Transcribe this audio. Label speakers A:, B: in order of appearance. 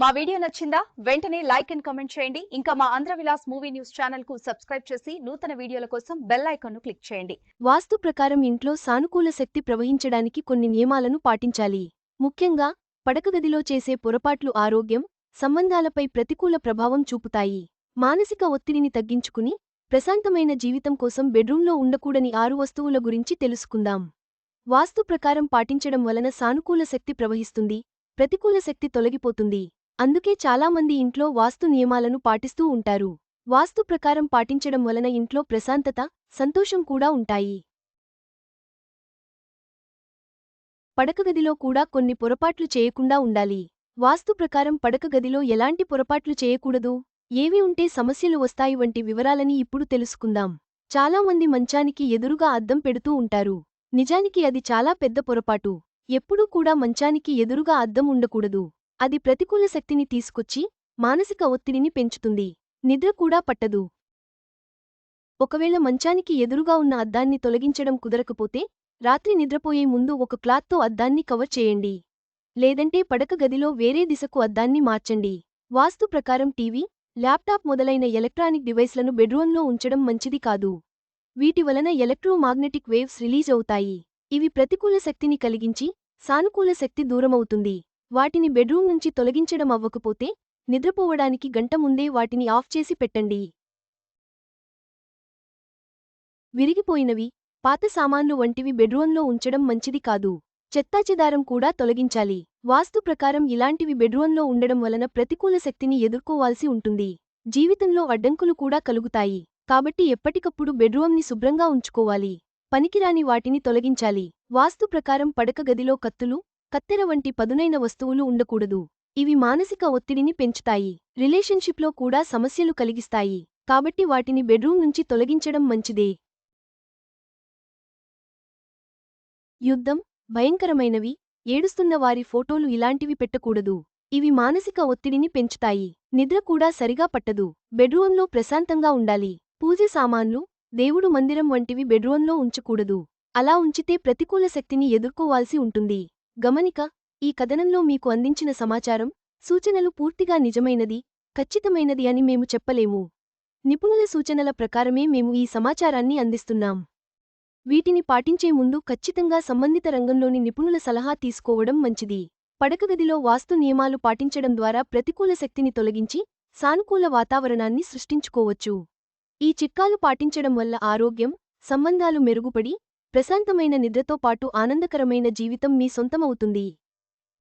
A: మా వీడియో నచ్చిందా? వెంటనే లైక్ అండ్ కమెంట్ చేయండి. ఇంకా మా ఆంధ్ర విలాస్ మూవీ న్యూస్ ఛానల్కు సబ్స్క్రైబ్ చేసి నూతన వీడియోల కోసం బెల్ ఐకాన్ను క్లిక్ చేయండి.
B: వాస్తు ప్రకారం ఇంట్లో సానుకూల శక్తి ప్రవహించడానికి కొన్ని నియమాలను పాటించాలి. ముఖ్యంగా పడకగదిలో చేసే పొరపాట్లు ఆరోగ్యం సంబంధాలపై ప్రతికూల ప్రభావం చూపుతాయి. మానసిక ఒత్తిడిని తగ్గించుకుని ప్రశాంతమైన జీవితం కోసం బెడ్రూంలో ఉండకూడని ఆరు వస్తువుల గురించి తెలుసుకుందాం. వాస్తు ప్రకారం పాటించడం వలన సానుకూల శక్తి ప్రవహిస్తుంది ప్రతికూల శక్తి తొలగిపోతుంది. అందుకే చాలామంది ఇంట్లో వాస్తు నియమాలను పాటిస్తూ ఉంటారు. వాస్తు ప్రకారం పాటించడం వలన ఇంట్లో ప్రశాంతత సంతోషం కూడా ఉంటాయి. పడకగదిలో కూడా కొన్ని పొరపాట్లు చేయకుండా ఉండాలి. వాస్తు ప్రకారం పడకగదిలో ఎలాంటి పొరపాట్లు చేయకూడదు? ఏవి ఉంటే సమస్యలు వస్తాయి వంటి వివరాలని ఇప్పుడు తెలుసుకుందాం. చాలామంది మంచానికి ఎదురుగా అద్దం పెడుతూ ఉంటారు. నిజానికి అది చాలా పెద్ద పొరపాటు. ఎప్పుడూ కూడా మంచానికి ఎదురుగా అద్దం ఉండకూడదు. అది ప్రతికూల శక్తిని తీసుకొచ్చి మానసిక ఒత్తిడిని పెంచుతుంది. నిద్ర కూడా పట్టదు. ఒకవేళ మంచానికి ఎదురుగా ఉన్న అద్దాన్ని తొలగించడం కుదరకపోతే రాత్రి నిద్రపోయే ముందు ఒక క్లాత్తో అద్దాన్ని కవర్ చేయండి. లేదంటే పడక గదిలో వేరే దిశకు అద్దాన్ని మార్చండి. వాస్తు ప్రకారం టీవీ ల్యాప్టాప్ మొదలైన ఎలక్ట్రానిక్ డివైస్లను బెడ్రూమ్లో ఉంచడం మంచిది కాదు. వీటి వలన ఎలక్ట్రోమాగ్నెటిక్ వేవ్స్ రిలీజ్ అవుతాయి. ఇవి ప్రతికూల శక్తిని కలిగించి సానుకూల శక్తి దూరమవుతుంది. వాటిని బెడ్రూమ్ నుంచి తొలగించడం అవ్వకపోతే నిద్రపోవడానికి గంట ముందే వాటిని ఆఫ్ చేసి పెట్టండి. విరిగిపోయినవి పాత సామాన్లు వంటివి బెడ్రూమ్లో ఉంచడం మంచిది కాదు. చెత్తాచెదారం కూడా తొలగించాలి. వాస్తు ప్రకారం ఇలాంటివి బెడ్రూమ్లో ఉండడం వలన ప్రతికూల శక్తిని ఎదుర్కోవాల్సి ఉంటుంది. జీవితంలో అడ్డంకులు కూడా కలుగుతాయి. కాబట్టి ఎప్పటికప్పుడు బెడ్రూమ్ని శుభ్రంగా ఉంచుకోవాలి. పనికిరాని వాటిని తొలగించాలి. వాస్తు ప్రకారం పడక గదిలో కత్తులు కత్తెర వంటి పదునైన వస్తువులు ఉండకూడదు. ఇవి మానసిక ఒత్తిడిని పెంచుతాయి. రిలేషన్షిప్లో కూడా సమస్యలు కలిగిస్తాయి. కాబట్టి వాటిని బెడ్రూమ్ నుంచి తొలగించడం మంచిదే. యుద్ధం భయంకరమైనవి. ఏడుస్తున్న వారి ఫోటోలు ఇలాంటివి పెట్టకూడదు. ఇవి మానసిక ఒత్తిడిని పెంచుతాయి. నిద్ర కూడా సరిగా పట్టదు. బెడ్రూంలో ప్రశాంతంగా ఉండాలి. పూజ సామాన్లు దేవుడు మందిరం వంటివి బెడ్రూంలో ఉంచకూడదు. అలా ఉంచితే ప్రతికూల శక్తిని ఎదుర్కోవాల్సి ఉంటుంది. గమనిక ఈ కథనంలో మీకు అందించిన సమాచారం సూచనలు పూర్తిగా నిజమైనది ఖచ్చితమైనది అని మేము చెప్పలేము. నిపుణుల సూచనల ప్రకారమే మేము ఈ సమాచారాన్ని అందిస్తున్నాం. వీటిని పాటించే ముందు ఖచ్చితంగా సంబంధిత రంగంలోని నిపుణుల సలహా తీసుకోవడం మంచిది. పడకగదిలో వాస్తు నియమాలు పాటించడం ద్వారా ప్రతికూల శక్తిని తొలగించి సానుకూల వాతావరణాన్ని సృష్టించుకోవచ్చు. ఈ చిట్కాలు పాటించడం వల్ల ఆరోగ్యం సంబంధాలు మెరుగుపడి ప్రశాంతమైన నిద్రతో పాటు ఆనందకరమైన జీవితం మీ సొంతమవుతుంది.